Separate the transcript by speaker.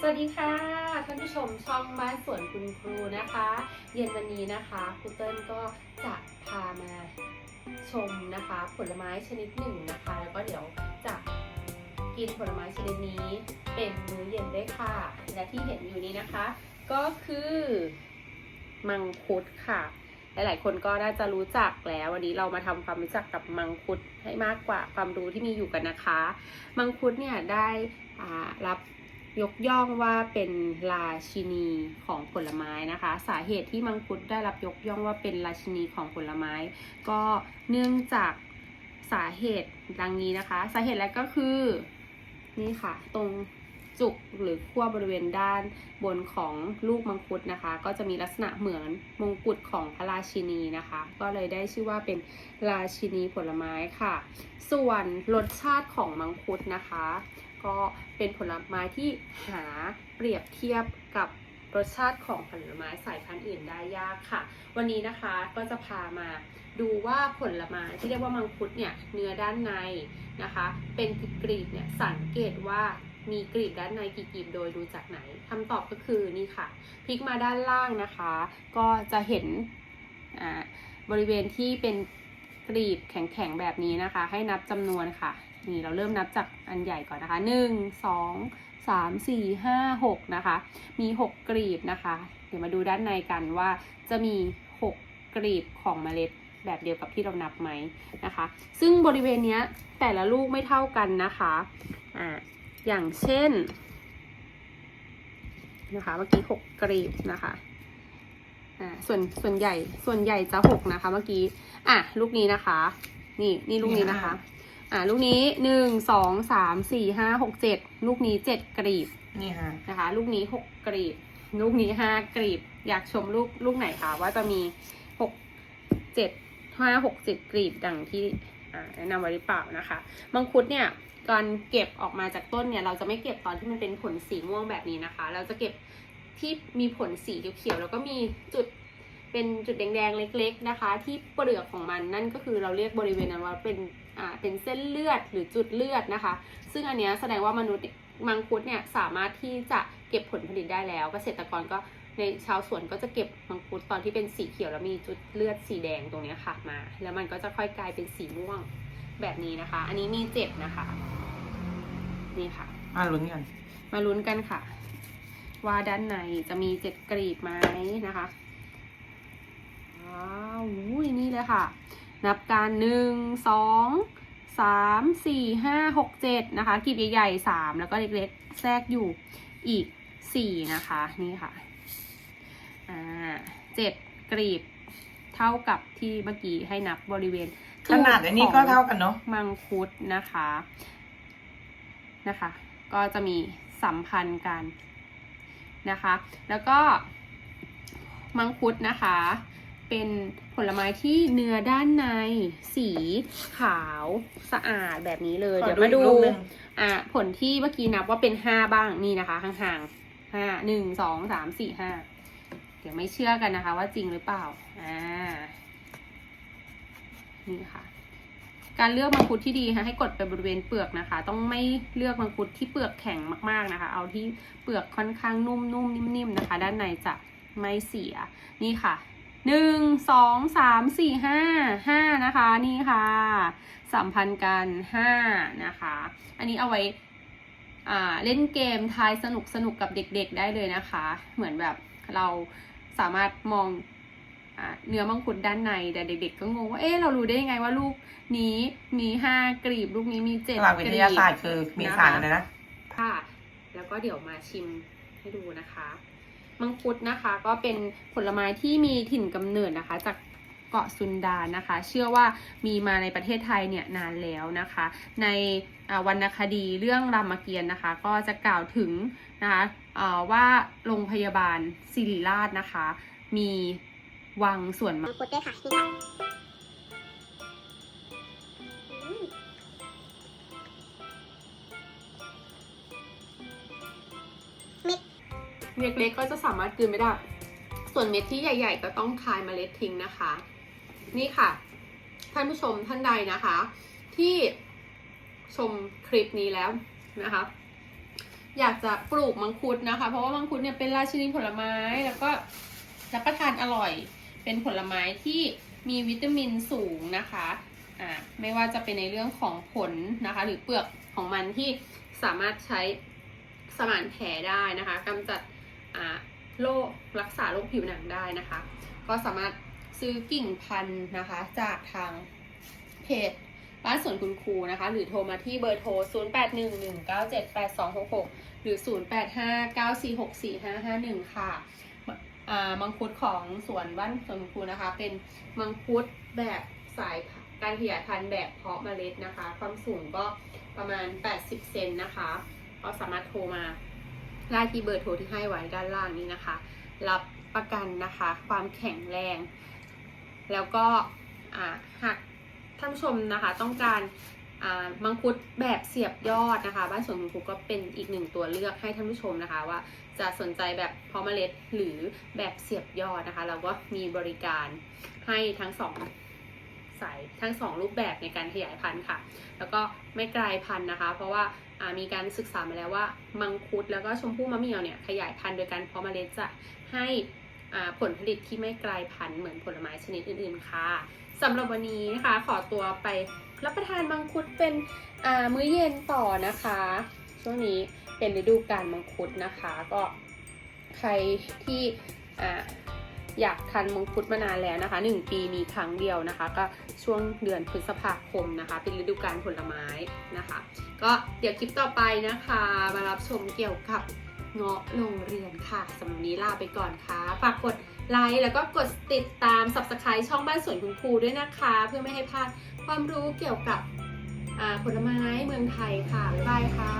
Speaker 1: สวัสดีค่ะท่านผู้ชมช่องบ้านสวนคุณครูนะคะ เย็นวันนี้นะคะครูเติ้ลก็จะพามาชมนะคะ ผลไม้ชนิดหนึ่งนะคะ แล้วก็เดี๋ยวจะกินผลไม้ชนิดนี้เป็นมื้อเย็นได้วยค่ะ และที่เห็นอยู่นี้นะคะ ก็คือมังคุดค่ะ หลายๆ คนก็น่าจะรู้จักแล้ววันนี้เรามาทำความรู้จักกับมังคุดให้มากกว่าความรู้ที่มีอยู่กันนะคะ มังคุดเนี่ยได้รับ ยกย่องว่าเป็นราชินีของผลไม้นะคะ สาเหตุที่มังคุดได้รับยกย่องว่าเป็นราชินีของผลไม้ ก็เนื่องจากสาเหตุดังนี้นะคะ สาเหตุแรกก็คือนี่ค่ะ ตรงจุกหรือขั้วบริเวณด้านบนของลูกมังคุดนะคะ ก็จะมีลักษณะเหมือนมงกุฎของพระราชินีนะคะ ก็เลยได้ชื่อว่าเป็นราชินีผลไม้ค่ะ ส่วนรสชาติของมังคุดนะคะ ก็เป็นผลไม้ที่หาเปรียบเทียบกับรสชาติของผลไม้สายพันธุ์อื่นได้ยากค่ะ วันนี้นะคะก็จะพามาดูว่าผลไม้ที่เรียกว่ามังคุดเนี่ยเนื้อด้านในนะคะ เป็นกรีบเนี่ยสังเกตว่ามีกรีบด้านในกี่กรีบโดยดูจากไหนคำตอบก็คือนี่ค่ะพลิกมาด้านล่างนะคะ ก็จะเห็นบริเวณที่เป็นกรีบแข็งๆแบบนี้นะคะ ให้นับจำนวนค่ะ นี่เราเริ่มนับจากอันใหญ่ก่อนนะคะหนึ่งสองสามสี่ห้าหกนะคะ มีหกกรีบนะคะ เดี๋ยวมาดูด้านในกันว่าจะมีหกกรีบของเมล็ดแบบเดียวกับที่เรานับไหมนะคะ ซึ่งบริเวณเนี้ยแต่ละลูกไม่เท่ากันนะคะอ่าอย่างเช่นนะคะเมื่อกี้หกกรีบนะคะอ่าส่วนส่วนใหญ่ส่วนใหญ่จะหกนะคะ เมื่อกี้อะลูกนี้นะคะ นี่นี่ลูกนี้นะคะ อ่าลูกนี้หนึ่งสองสามสี่ห้าหกเจ็ดลูกนี้เจ็ดกรีบ
Speaker 2: นี่ฮะ
Speaker 1: นะคะ ลูกนี้หกกรีบ ลูกนี้ห้ากรีบ อยากชมลูกลูกไหนคะว่าจะมีหกเจ็ดห้าหกเจ็ดกรีบดังที่อ่าแนะนำไว้หรือเปล่านะคะมังคุดเนี่ยการเก็บออกมาจากต้นเนี่ย เราจะไม่เก็บตอนที่มันเป็นผลสีม่วงแบบนี้นะคะ เราจะเก็บที่มีผลสีเขียวๆแล้วก็มีจุด เป็นจุดแดงๆ เล็ก ๆนะคะ ที่เปลือกของมันนั่นก็คือเราเรียกบริเวณนั้นว่าเป็นอ่าเป็นเส้นเลือดหรือจุดเลือดนะคะ ซึ่งอันเนี้ยแสดงว่ามนุษย์มังคุดเนี่ยสามารถที่จะเก็บผลผลิตได้แล้ว เกษตรกรก็ในชาวสวนก็จะเก็บมังคุดตอนที่เป็นสีเขียวแล้วมีจุดเลือดสีแดงตรงเนี้ยค่ะมา แล้วมันก็จะค่อยกลายเป็นสีม่วงแบบนี้นะคะ อันนี้มีเจ็ดนะคะ นี่ค่ะ
Speaker 2: มาลุ้นกัน
Speaker 1: มาลุ้นกันค่ะ ว่าด้านในจะมีเจ็ดกรีบไหมนะคะ ว้าวอุ้ยนี่เลยค่ะ นับการหนึ่งสองสามสี่ห้าหกเจ็ดนะคะกรีบใหญ่ๆสามแล้วก็เล็กๆ แทรกอยู่อีกสี่นะคะ นี่ค่ะอ่าเจ็ดกรีบเท่ากับที่เมื่อกี้ให้นับบริเวณ
Speaker 2: ขนาดอันนี้ก็เท่ากันเนาะ
Speaker 1: มังคุดนะคะนะคะ ก็จะมีสัมพันธ์กันนะคะ แล้วก็มังคุดนะคะ เป็นผลไม้ที่เนื้อด้านในสีขาวสะอาดแบบนี้เลย
Speaker 2: ขอ
Speaker 1: เดี๋ยว
Speaker 2: ดู
Speaker 1: มาดู
Speaker 2: อีกรูปหนึ่ง
Speaker 1: อะผลที่เมื่อกี้นับว่าเป็นห้าบ้างนี่นะคะห่างๆห้าหนึ่งสองสามสี่ห้าเดี๋ยวไม่เชื่อกันนะคะ ว่าจริงหรือเปล่าอ่านี่ค่ะ การเลือกมังคุดที่ดีค่ะให้กดไปบริเวณเปลือกนะคะ ต้องไม่เลือกมังคุดที่เปลือกแข็งมากๆนะคะ เอาที่เปลือกค่อนข้างนุ่มๆนิ่มๆนะคะ ด้านในจะไม่เสียนี่ค่ะ หนึ่งสองสามสี่ห้าห้านะคะนี่ค่ะสัมพันธ์กันห้านะคะ อันนี้เอาไว้อ่าเล่นเกมทายสนุกสนุกกับเด็กๆได้เลยนะคะ เหมือนแบบเราสามารถมองอ่าเนื้อมังคุดด้านในแต่เด็กๆก็งงว่าเอ๊ะเรารู้ได้ยังไงว่าลูกนี้มีห้ากรีบลูกนี้มีเจ็ด
Speaker 2: หลักวิ
Speaker 1: ก
Speaker 2: ท
Speaker 1: รี
Speaker 2: ยาศาสต
Speaker 1: บ
Speaker 2: ร์คือมีสารอะไรนะ
Speaker 1: ค่ะ แล้วก็เดี๋ยวมาชิมให้ดูนะคะ มังคุดนะคะ ก็เป็นผลไม้ที่มีถิ่นกำเนิดนะคะ จากเกาะซุนดานนะคะ เชื่อว่ามีมาในประเทศไทยเนี่ยนานแล้วนะคะ ในวรรณคดีเรื่องรามเกียรติ์นะคะ ก็จะกล่าวถึงนะคะว่าโรงพยาบาลศิริราชนะคะ มีวังส่วนมั
Speaker 3: งคุดด้วยค่ะนี่ค่ะ
Speaker 1: เล็กๆก็จะสามารถกลืนไม่ได้ ส่วนเม็ดที่ใหญ่ ๆ ก็ต้องคายเมล็ดทิ้งนะคะ นี่ค่ะ ท่านผู้ชมท่านใดนะคะ ที่ชมคลิปนี้แล้วนะคะ อยากจะปลูกมังคุดนะคะ เพราะว่ามังคุดเนี่ยเป็นราชินีผลไม้แล้วก็รับประทานอร่อย เป็นผลไม้ที่มีวิตามินสูงนะคะอ่าไม่ว่าจะเป็นในเรื่องของผลนะคะ หรือเปลือกของมันที่สามารถใช้สมานแผลได้นะคะกำจัด โรครักษาโรคผิวหนังได้นะคะ ก็สามารถซื้อกิ่งพันธุ์นะคะ จากทางเพจบ้านสวนคุณครูนะคะ หรือโทรมาที่เบอร์โทร 0811978266 หรือ 0859464551 ค่ะอ่ามังคุดของสวนบ้านสวนคุณครูนะคะ เป็นมังคุดแบบสายการขยายพันธุ์แบบเพาะเมล็ดนะคะ ความสูงก็ประมาณ 80 เซนนะคะ ก็สามารถโทรมา ได้ที่เบอร์โทรที่ให้ไว้ด้านล่างนี้นะคะ รับประกันนะคะ ความแข็งแรง แล้วก็หากท่านชมนะคะ ต้องการมังคุดแบบเสียบยอดนะคะ บ้านสวนคุณครูก็เป็นอีกหนึ่งตัวเลือกให้ท่านผู้ชมนะคะ ว่าจะสนใจแบบพาะเมล็ดหรือแบบเสียบยอดนะคะ เราก็มีบริการให้ทั้งสองสายทั้งสองรูปแบบในการขยายพันธุ์ค่ะ แล้วก็ไม่กลายพันธุ์นะคะ เพราะว่ามีการศึกษามาแล้วว่า มังคุดแล้วก็ชมพู่มะเมี่ยวเนี่ยขยายพันธุ์โดยการเพาะเมล็ดจะให้ผลผลิตที่ไม่กลายพันธุ์เหมือนผลไม้ชนิดอื่นๆค่ะสำหรับวันนี้นะคะขอตัวไปรับประทานมังคุดเป็นมื้อเย็นต่อนะคะ ช่วงนี้เป็นฤดูกาลมังคุดนะคะ ก็ใครที่ อยากทานมงคุดมานานแล้วนะคะหนึ่งปีมีครั้งเดียวนะคะ ก็ช่วงเดือนพฤษภาคมนะคะ เป็นฤดูกาลผลไม้นะคะ ก็เดี๋ยวคลิปต่อไปนะคะ มารับชมเกี่ยวกับเงาะโรงเรียนค่ะสำหรับวันนี้ลาไปก่อนค่ะ ฝากกดไลค์แล้วก็กดติดตาม subscribe ช่องบ้านสวนคุณครูด้วยนะคะ เพื่อไม่ให้พลาดความรู้เกี่ยวกับผลไม้เมืองไทยค่ะ บ๊ายบายค่ะ